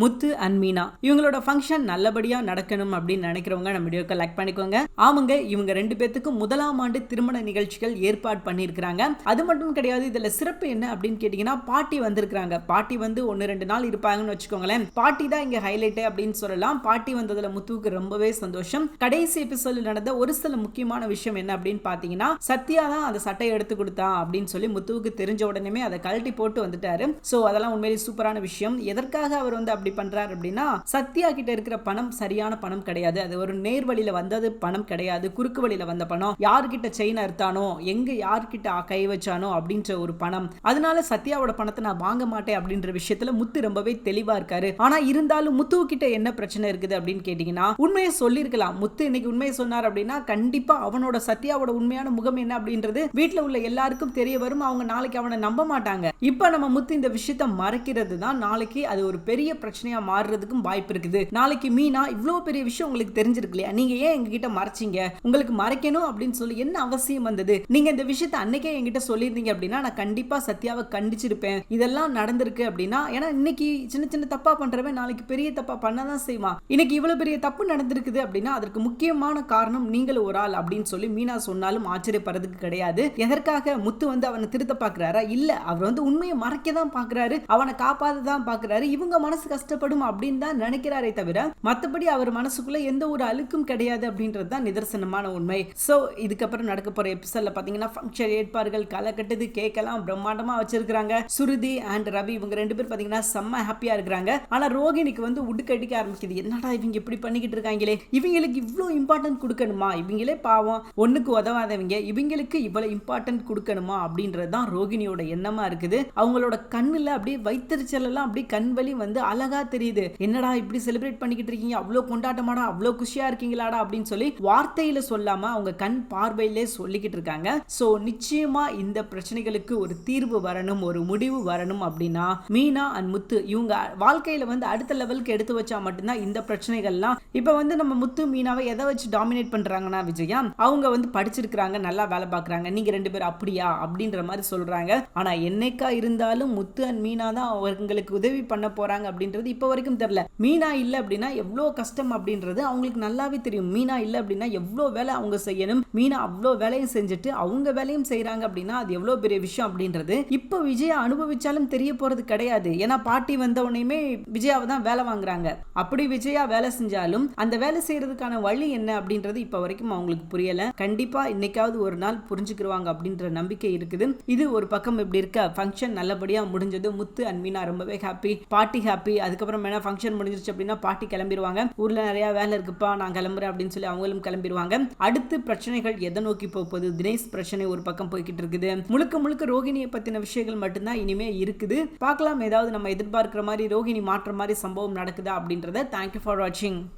முத்து and Meena. இவங்களோட function நல்லபடியா நடக்கணும் அப்படின்னு நினைக்கிறவங்க நம்ம வீடியோக்கு லைக் பண்ணிக்கோங்க. ஆமாங்க இவங்க ரெண்டு பேத்துக்கும் முதலாம் ஆண்டு திருமண நிகழ்ச்சிகள் ஏற்பாடு பண்ணியிருக்கிறாங்க. அது மட்டும் கிடையாது இதுல சிறப்பு என்ன அப்படின்னு கேட்டிங்கன்னா பாட்டி வந்திருக்கிறாங்க. பாட்டி வந்து ஒன்னு ரெண்டு நாள் இருப்பாங்கன்னு வச்சுக்கோங்களேன். பாட்டி தான் இங்க ஹைலைட்டு அப்படின்னு சொல்லலாம். பாட்டி வந்ததுல முத்துவுக்கு ரொம்பவே சந்தோஷம். கடைசி எபிசோடில் நடந்த ஒரு சில முக்கியமான விஷயம் என்ன அப்படின்னு பார்த்தீங்கன்னா சத்யா தான் அந்த சட்டையை எடுத்து கொடுத்தா அப்படின்னு சொல்லி முத்துவுக்கு தெரிஞ்ச உடனே அதை கழட்டி போட்டு வந்துட்டாரு. ஸோ அதெல்லாம் உண்மையிலேயே சூப்பரான விஷயம். எதற்காக அவர் வந்து அப்படி பண்றாரு அப்படின்னா சத்யா கிட்ட இருக்கிற பணம் சரியான பணம் கிடையாது. அது ஒரு நேர்வழியில வந்தது பணம் கிடையாது. குறுக்கு வழியில வந்த பணம் யார்கிட்ட செயின் அறுத்தானோ எங்க யார்கிட்ட கை வச்சானோ அப்படின்ற ஒரு பணம். அதனால சத்யாவோட பணத்தை நான் வாங்க மாட்டேன் அப்படின்ற விஷயத்துல முத்து ரொம்பவே தெளிவா இருக்காரு. ஆனா இருந்தாலும் முத்து கிட்ட என்ன பிரச்சனை இருக்குது அப்படின்னு கேட்டீங்கன்னா உண்மையை சொல்லியிருக்கலாம். முத்து இன்னைக்கு உண்மையை சொன்னார் அப்படின்னா கண்டிப்பா அவனோட சத்யாவோட உண்மையான முகம் என்ன அப்படின்றது வீட்டுல உள்ள எல்லாருக்கும் தெரிய வரும். அவங்க நாளைக்கு அவனை நம்ப மாட்டாங்க. இப்ப நம்ம முத்து இந்த விஷயத்த மறைக்கிறது தான் நாளைக்கு அது ஒரு பெரிய பிரச்சனை. பிரச்சனையா மாறுறதுக்கும் வாய்ப்பு இருக்குது. நாளைக்கு மீனா இவ்வளவு பெரிய விஷயம் உங்களுக்கு தெரிஞ்சிருக்கு இல்லையா? நீங்க ஏன் எங்ககிட்ட மறைச்சிங்க? உங்களுக்கு மறைக்கணும் அப்படின்னு சொல்லி என்ன அவசியம் வந்தது? நீங்க இந்த விஷயத்த அன்னைக்கே என்கிட்ட சொல்லியிருந்தீங்க அப்படின்னா நான் கண்டிப்பா சத்யாவை கண்டிச்சிருப்பேன். இதெல்லாம் நடந்திருக்கு அப்படின்னா ஏன்னா இன்னைக்கு சின்ன சின்ன தப்பா பண்றவன் நாளைக்கு பெரிய தப்பா பண்ணதான் செய்வான். இன்னைக்கு இவ்வளவு பெரிய தப்பு நடந்திருக்குது அப்படின்னா அதற்கு முக்கியமான காரணம் நீங்கள் ஒரு ஆள் அப்படின்னு சொல்லி மீனா சொன்னாலும் ஆச்சரியப்படுறதுக்கு கிடையாது. எதற்காக முத்து வந்து அவனை திருத்த பாக்குறாரா? இல்ல அவர் வந்து உண்மையை மறைக்க தான் பாக்குறாரு. அவனை காப்பாத தான் பாக்குறாரு. இவங்க மனசு கஷ்டம் கஷ்டப்படும் அப்படின்னு தான் நினைக்கிறாரே தவிர மற்றபடி அவர் மனசுக்குள்ள எந்த ஒரு அழுக்கும் கிடையாது அப்படின்றது தான் நிதர்சனமான உண்மை. ஸோ இதுக்கப்புறம் நடக்க போற எபிசோட்ல பாத்தீங்கன்னா ஃபங்க்ஷன் ஏற்பாடுகள் களை கட்டுது கேக்கெல்லாம் பிரம்மாண்டமா வச்சிருக்காங்க சுருதி அண்ட் ரவி இவங்க ரெண்டு பேர் பாத்தீங்கன்னா செம்ம ஹாப்பியா இருக்கிறாங்க. ஆனா ரோகிணிக்கு வந்து உடுக்கடிக்க ஆரம்பிக்குது. என்னடா இவங்க இப்படி பண்ணிக்கிட்டு இருக்காங்களே? இவங்களுக்கு இவ்வளோ இம்பார்ட்டன்ட் கொடுக்கணுமா? இவங்களே பாவம். ஒண்ணுக்கு உதவாதவங்க. இவங்களுக்கு இவ்வளவு இம்பார்ட்டன்ட் கொடுக்கணுமா? அப்படின்றது தான் ரோகிணியோட எண்ணமா இருக்குது. அவங்களோட கண்ணுல அப்படியே வைத்தறிச்சல் எல்லாம் அப்படியே கண்வழி வந்து அழகா தெரியுது. என்னடா இப்படி செலிப்ரேட் பண்ணிக்கிட்டு இருக்கீங்க? அவ்வளோ கொண்டாட்டமாடா அவ்வளோ குஷியா இருக்கீங்களாடா அப்படின்னு சொல்லி வார்த்தையில சொல்லாம அவங்க கண் பார்வையிலே சொல்லிக்கிட்டு இருக்காங்க. ஸோ நிச்சயமா இந்த பிரச்சனைகளுக்கு ஒரு தீர்வு வரணும் ஒரு முடிவு வரணும் அப்படின்னா மீனா அண்ட் முத்து இவங்க வாழ்க்கையில வந்து அடுத்த லெவலுக்கு எடுத்து வச்சா மட்டும்தான் இந்த பிரச்சனைகள்லாம். இப்போ வந்து நம்ம முத்து மீனாவை எதை வச்சு டாமினேட் பண்றாங்கன்னா விஜயா அவங்க வந்து படிச்சிருக்கிறாங்க நல்லா வேலை பார்க்கறாங்க. நீங்க ரெண்டு பேரும் அப்படியா? அப்படின்ற மாதிரி சொல்றாங்க. ஆனா என்னைக்கா இருந்தாலும் முத்து அண்ட் மீனா தான் அவங்களுக்கு உதவி பண்ண போறாங்க அப்படின்றது இப்போ வரைக்கும் தெரியல. மீனா இல்லை அப்படின்னா எவ்வளோ கஷ்டம் அப்படின்றது அவங்களுக்கு நல்லாவே தெரியும். மீனா இல்லை அப்படின்னா எவ்வளோ வேலை அவங்க செய்யணும். மீனா அவ்வளோ வேலையும் செஞ்சுட்டு அவங்க வேலையும் செய்கிறாங்க அப்படின்னா அது எவ்வளோ பெரிய விஷயம் அப்படின்றது இப்போ விஜயா அனுபவிச்சாலும் தெரிய போறது கிடையாது. ஏன்னா பாட்டி வந்த உடனேயுமே விஜயாவை தான் வேலை வாங்குறாங்க. அப்படி விஜயா வேலை செஞ்சாலும் அந்த வேலை செய்யறதுக்கான வழி என்ன அப்படின்றது இப்போ வரைக்கும் அவங்களுக்கு புரியல. கண்டிப்பா இன்னைக்காவது ஒரு நாள் புரிஞ்சுக்கிருவாங்க அப்படின்ற நம்பிக்கை இருக்குது. இது ஒரு பக்கம் இப்படி இருக்க. ஃபங்க்ஷன் நல்லபடியா முடிஞ்சது. முத்து அண்ட் மீனா ரொம்பவே ஹாப்பி பாட்டி ஹாப்பி அதுக்கப்புறம் என்ன ஃபங்க்ஷன் முடிஞ்சிருச்சு அப்படின்னா பாட்டி கிளம்பிடுவாங்க ஊர்ல நிறையா வேலை இருக்குப்பா நான் கிளம்புறேன் அப்படின்னு சொல்லி அவங்களும் கிளம்பிடுவாங்க அடுத்து பிரச்சனைகள் எதை நோக்கி போகுது? தினேஷ் பிரச்சனை ஒரு பக்கம் போய்கிட்டு இருக்குது. முழுக்க முழுக்க ரோகிணியை பத்தின விஷயங்கள் மட்டும்தான் இனிமே இருக்குது. பார்க்கலாம் ஏதாவது நம்ம எதிர்பார்க்குற மாதிரி ரோகிணி மாற்ற மாதிரி சம்பவம் நடக்குதா அப்படின்றத. தேங்க்யூ ஃபார் வாட்சிங்